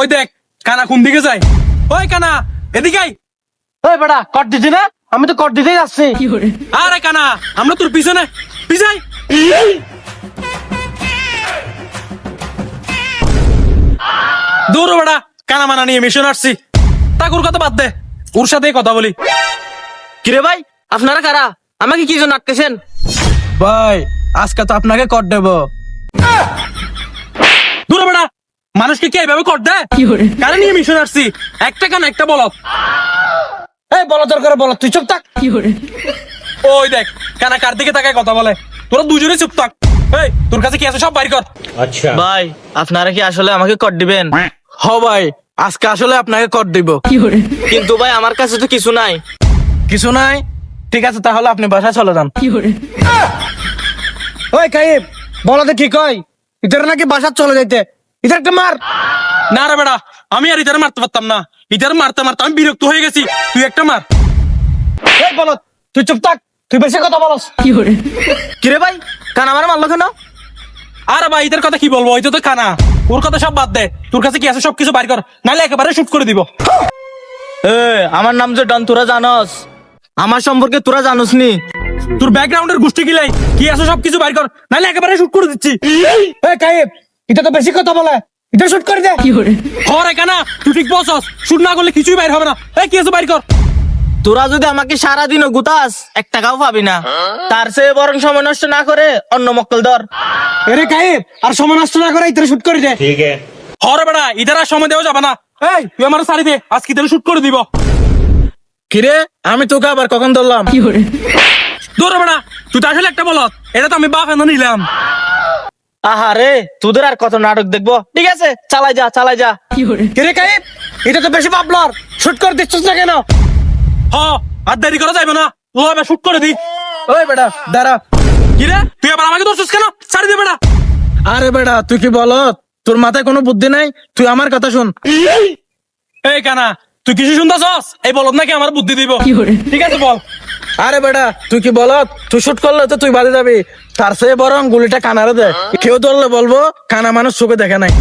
ওই দেখ কানা কোন দিকে যায়? ওই কানা এদিকে আয়। ওই বেটা কট দিছি না? আমি তো কট দিতেই যাচ্ছি। আরে কানা আমরা তোর পিছনে। পিছাই। দূর বেটা কানা মানা নিয়ে মিশন আসছি। তাকুর কথা বাদ দে ওর সাথে কথা বলি। কিরে ভাই আপনারা কারা? আমাকে কি জন্য আটকেছেন? ভাই আজকে তো আপনাকে কর দেব। দূর বেটা মানুষকে কি এইভাবে কর দেয় কারে? নিয়ে মিশন আসছি? একটা কান একটা বলত এই বলো তোর করে বলো তুই চুপ থাক। ওই দেখ কানা কার দিকে তাকায় কথা বলে? তোরা দুজনে চুপ থাক। এই তোর কাছে কি আছে সব বাইর কর। আচ্ছা। ভাই আপনারা কি আসলে আমাকে কট দিবেন? হ ভাই আজকে আসলে আপনাকে কর দিব। কিন্তু ভাই আমার কাছে তো কিছু নাই। কিছু নাই? ঠিক আছে তাহলে আপনি বাসায় চলে যান। ওই কাইব বলো তো কি কয় ইতার নাকি বাসার চলে যাইতে। ইতার একটা মার। না রে বেটা আমি আর ইধারে মারতে পারতাম না। ইধারে মারতে মারতে আমি বিরক্ত হয়ে গেছি। তুই একটা মার। এই বলো তুই চুপ থাক তুই বেশি কথা বলস। কিরে ভাই কান আমার মারলো কেন? আরে ভাই ইধার কথা কি বলব? ওই তো কানা। ওর কথা সব বাদ দে। তোর কাছে কি আছে সব কিছু বাইর কর। নাহলে একেবারে শুট করে দিব। এ আমার নাম যে ডন তোরা জানস। আমার সম্পর্কে তোরা জানস নি তোর ব্যাকগ্রাউন্ডের গোষ্ঠী গিলাই। কি আছে সব কিছু বাইর কর। নাহলে একেবারে শুট করে দিচ্ছি। কাইব এটা তো বেশি কথা বলে। এটা শুট করে দে। হরে কানা তুই ঠিক বসস শুট না করলে কিছুই বাইর হবে না। এই কি আছে বাইর কর। তোরা যদি আমাকে সারা দিন গুতাস এক টাকাও পাবি না। তার চেয়ে বরং সময় নষ্ট না করে অন্য মক্কল ধর। এরে কাইব আর সময় নষ্ট না করে এটা শুট করে দে। ঠিক হরে বেটা ইধার আর সময় দেওয়া যাবে না। এই তুই আমার সারি দে আজকে ইধারে শুট করে দিব। কিরে আমি তোকে আবার কখন ধরলাম? দৌড়ে বেটা তুই তো আসলে একটা বলত এটা তো আমি বাপ এনে নিলাম। আহারে তোদের আর কত নাটক দেখব? ঠিক আছে চালাই যা চালাই যা। কিরে? কাইব এটা তো বেশি পাবলার শুট করে দিচ্ছিস না কেন? হ আর দেরি করা যাবে না। ও এবার শুট করে দি। ওই বেটা দাঁড়া। কিরে তুই আবার আমাকে ধরছিস কেন? ছাড়ি দে বেটা। আরে বেটা তুই কি বল তোর মাথায় কোনো বুদ্ধি নাই? তুই আমার কথা শুন। এই কানা তুই কিছু শুনতেছস? এই বলত নাকি আমার বুদ্ধি দিব। ঠিক আছে বল। আরে বেটা তুই কি বল তুই শুট করলে তো তুই বাদে যাবি। তার চেয়ে বরং গুলিটা কানারে দে। কেউ ধরলে বলব কানা মানুষ চোখে দেখে নাই।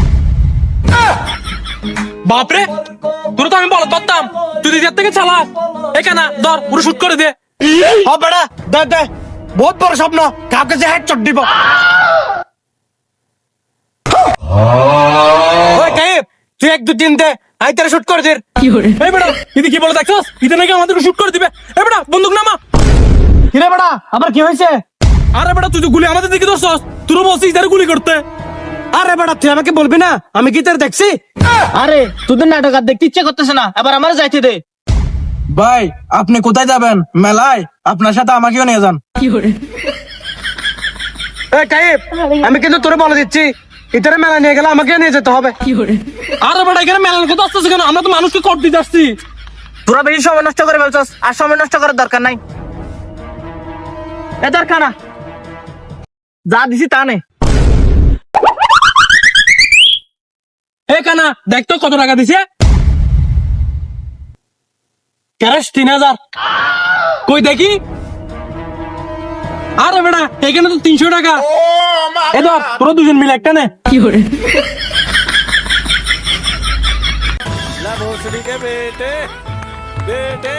বাপরে তোর তো আমি বলত পারতাম তুই দিদির থেকে চালা। এই কানা ধর পুরো শুট করে দে। হ বেটা দে দে। বহুত বড় স্বপ্ন। কাউকে যে হেড চট দিব। ওই কাইব তুই এক দু তিন দে। আই তারা শুট করে দে এই বেটা ইদি কি বলে দেখছস ইদি নাকি আমাদের শুট করে দিবে? এই বেটা বন্দুক নামা। কিরে বেটা আবার কি হয়েছে? আরে বেটা তুই তো গুলি আমাদের দিকে ধরছস। তোর বলছিস ইধারে গুলি করতে। আরে বেটা তুই আমাকে বলবি না? আমি কি তোর দেখছি? আরে তোদের নাটক আর দেখতে ইচ্ছে করতেছে না। এবার আমার যাইতে দে। ভাই আপনি কোথায় যাবেন? মেলায়? আপনার সাথে আমাকেও নিয়ে যান। এই কাইব আমি কিন্তু তোরে বলে দিচ্ছি। ইতারে মেলা নিয়ে গেলে আমাকে নিয়ে যেতে হবে। আরে বেটা এখানে মেলার কথা আসতেছে কেন? আমরা তো মানুষকে কর দিতে আসছি। তোরা বেশি সময় নষ্ট করে ফেলছস আর সময় নষ্ট করার দরকার নাই। এ দরকার না। যা দিছি তা নে। এ কানা দেখ তো কত টাকা দিছে। ক্যাশ তিন হাজার। কই দেখি? আরে বেড়া এখানে তো তিনশো টাকা। এ ধর তোরা দুজন মিলে একটা নে। কি করে ভোসড়ি কে বেটে বেটে